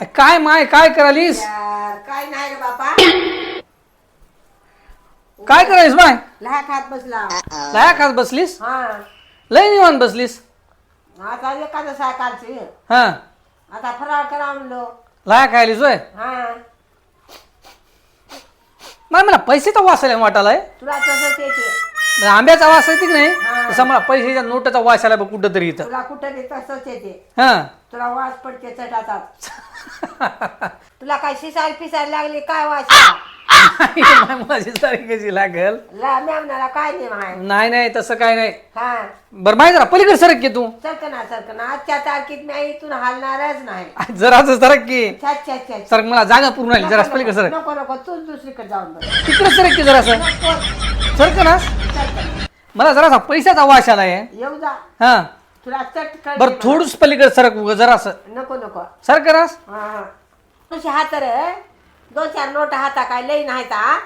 अ, काय माय काय करालीस? यार, काय नाही रे बापा. काय करालीस माय? लहा खात बसला. लया खास बसलीस? हा. लय निवांत बसलीस. आता एखादं सायकालची हा. आता फराळ करा म्हणलो लया खायलीस होय? हा. माय मला पैसेचा वास आला वाटालाय तुला तसंच येते. आंब्याचा वास येते की नाही. तसा मला पैशाच्या नोटाचा वास आला बघ कुठं तरी इथं. तुला कुठं ते तसंच येते. हा. तुला वास पडते चटातात तुला काय शिसार पिसार लागली काय? माय माझी तारीख कशी लागल? मॅमनाला काय नाही नाही नाही तसं काय नाही. हा. बरं माहिती जरा पलीकडे सरक की तू. सरकना सरकना आजच्या तारखेत मी इथून हालणारच नाही. जराच सरक की. छात सरक मला जागा पूर्ण आली जरा पलीकडे सरक. नको नको तूच दुसरीकडे जाऊन तिकडे सरक की जरासं. नको, सरक ना. सरक. मला जरासा पैशाचा वास आलाय. येऊ जा. हा. तुला चट कळते बरं थोडूच पलीकडे सरक उगा जरासं मला. नको नको. सरक रास. हा हा. तुझे हात रे? दोन चार नोट हाता काय लई नाही हा?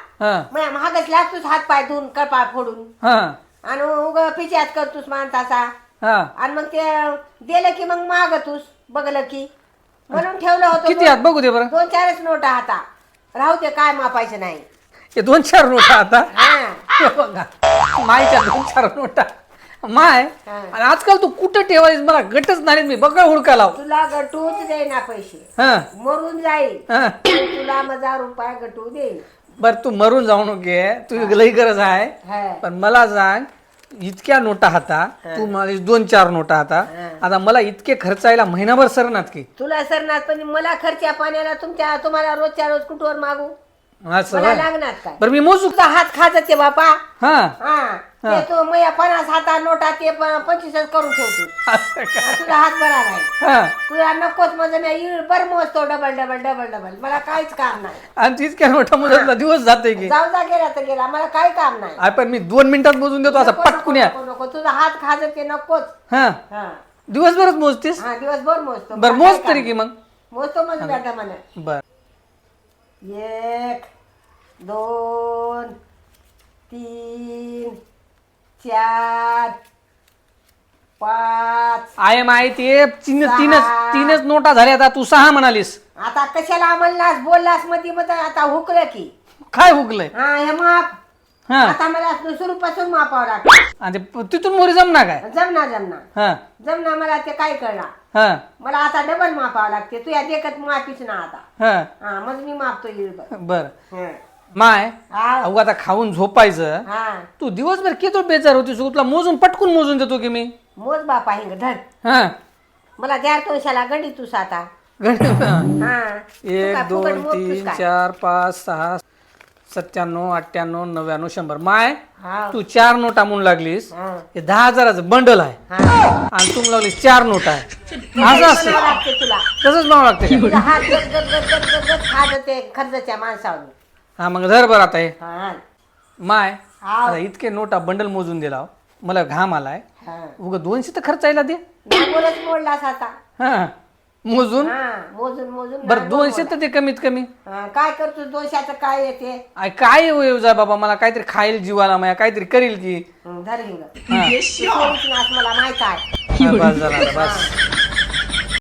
मग महागच लागतोस हात पाय धुवून कपाळ फोडून. हा. आणि उग पिच्यात करतोस माणसाचा. हा. आणि मग ते दिलं की मग मागतोस बघलं की. म्हणून ठेवलं होतं किती आहात बघू दे बरं. दोन चारच नोटा हाता. राहू ते काय मापायचं नाही. हे दोन चार नोटा आता हा. बघा मायच्या दोन चार नोटा. माय हा. आणि आजकाल तू कुठं ठेवायस? मला गटच नाही मी बघा हुडका लाव. तुला गटूच देईना पैसे. हा. मरून जाईल. हा. तुला माझा रुपये गटू देईल बर तू मरून जाऊ नये तुझी लई गरज आहे. हा. पण मला सांग इतक्या नोटा हाता तू मला दोन चार नोटा हाता. आता मला इतके खर्चायला महिनाभर सरनात की. तुला सरणार पण मला खर्च्या पाण्याला तुमच्या तुम्हाला रोजच्या रोज कुठवर मागू? असं मला होय? लागणार काय? बरं मी मोजू. तुझा हात खात ते बापा. हा. हा. ते तू मग पन्नास हाता नोटा ते पंचवीसच करून ठेवतो. असं का? तुझा हात बरा नाही. हा. तुला नकोच म्हणजे मी बर मोजतो डबल डबल डबल डबल मला काहीच काम नाही. आणि इतक्या नोटा मोजतला दिवस जाते की. जाऊ जा गेला तर गेला मला काही काम नाही. आ, पण मी दोन मिनिटात मोजून देतो असं नको, पटकून या. नको, नको तुझा हात खाजत ते नकोच. हा. हा. दिवसभरच मोजतीस? हा दिवसभर मोजतो. बर मला मोज काय तरी काम की मग. मोजतो म्हणजे दादा मला बर. एक दोन तीन चार पाच आय एम आय ते तीन सहा. तीनच तीनच नोटा झाल्या आता तू सहा म्हणालीस. आता कशाला म्हणलास बोललासमध्ये मध्ये आता हुकलं की. काय हुकलंय? हा हे माप हा. आता मला सुरूपासून मापावं लागतं आणि ते प- तिथून मोरी जमना काय? जमना जमना. हा. जमना मला ते काय कळणार? हा. मला आता डबल मापावं लागते. तू या देखत मापीच ना आता. हा. हा मग मी मापतो येईल. बर. हं. माय हा अहो आता खाऊन झोपायचं हा तू दिवसभर किती बेजार होती तुला मोजून पटकून मोजून देतो की मी मोज बापा हिंग हा मला द्या तोशाला गंडी तूस आता गण- हा तू एक काय फुकट दोन मोजतोस तीन काय? चार पाच सहा सत्त्याण्णव अठ्ठ्याण्णव नव्याण्णव शंभर माय हा तू चार नोटा म्हणून लागलीस हा हे दहा हजाराचं बंडल आहे हा आणि तुम्ही लागलीस चार नोटा आहे असं असतं म्हणावं लागते तुला तसंच म्हणावं लागतं का? हात खात ते खर्चाच्या माणसावर हा मग धर बरं आता हे. हा माय हा. आता इतके नोटा बंडल मोजून दिला मला घाम आलाय. हा. उगा दोनशे तर खर्चायला दे नांगोरच मोडलास आता. हा मोजून? हा मोजून मोजून बरं नांगोर दोनशे. तर ते कमीत कमी. हा, काय करतो दोनशाचं काय येते? आय, काय येऊ जा बाबा मला काहीतरी खाईल जीवाला माया काहीतरी करील की हं, धर हिंग. हा. तू सोडीच नास मला माहीत आहे. हा, बस झालं आता, बस.